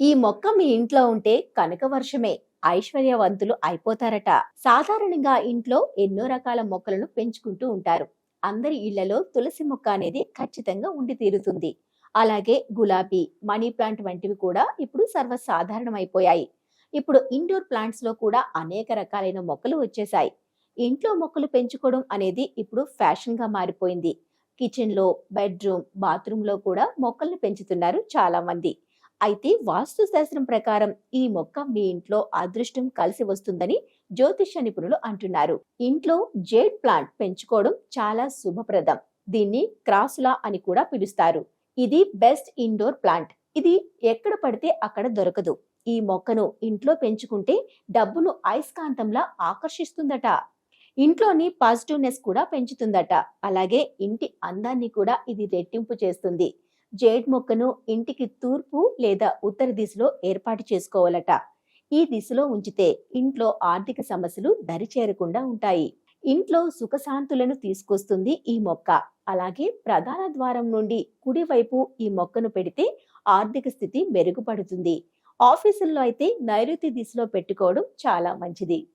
ఈ మొక్క మీ ఇంట్లో ఉంటే కనక వర్షమే ఐశ్వర్యవంతులు అయిపోతారట. సాధారణంగా ఇంట్లో ఎన్నో రకాల మొక్కలను పెంచుకుంటూ ఉంటారు. అందరి ఇళ్ళలో తులసి మొక్క అనేది ఖచ్చితంగా ఉండి తీరుతుంది. అలాగే గులాబీ మనీ ప్లాంట్ వంటివి కూడా ఇప్పుడు సర్వసాధారణమైపోయాయి. ఇప్పుడు ఇండోర్ ప్లాంట్స్లో కూడా అనేక రకాలైన మొక్కలు వచ్చేసాయి ఇంట్లో మొక్కలు పెంచుకోవడం అనేది ఇప్పుడు ఫ్యాషన్గా మారిపోయింది. కిచెన్లో బెడ్రూమ్ బాత్రూమ్లో కూడా మొక్కల్ని పెంచుతున్నారు చాలా మంది అయితే వాస్తు శాస్త్రం ప్రకారం ఈ మొక్క మీ ఇంట్లో అదృష్టం కలిసి వస్తుందని జ్యోతిష్య నిపుణులు అంటున్నారు. ఇంట్లో జేడ్ ప్లాంట్ పెంచుకోవడం చాలా శుభప్రదం. దీన్ని క్రాసులా అని కూడా పిలుస్తారు. ఇది బెస్ట్ ఇండోర్ ప్లాంట్. ఇది ఎక్కడ పడితే అక్కడ దొరకదు. ఈ మొక్కను ఇంట్లో పెంచుకుంటే డబ్బును అయస్కాంతంలా ఆకర్షిస్తుందట. ఇంట్లోని పాజిటివ్నెస్ కూడా పెంచుతుందట. అలాగే ఇంటి అందాన్ని కూడా ఇది రెట్టింపు చేస్తుంది. జేడ్ మొక్కను ఇంటికి తూర్పు లేదా ఉత్తర దిశలో ఏర్పాటు చేసుకోవాలట. ఈ దిశలో ఉంచితే ఇంట్లో ఆర్థిక సమస్యలు దరిచేరకుండా ఉంటాయి. ఇంట్లో సుఖశాంతులను తీసుకొస్తుంది ఈ మొక్క. అలాగే ప్రధాన ద్వారం నుండి కుడివైపు ఈ మొక్కను పెడితే ఆర్థిక స్థితి మెరుగుపడుతుంది. ఆఫీసుల్లో అయితే నైరుతి దిశలో పెట్టుకోవడం చాలా మంచిది.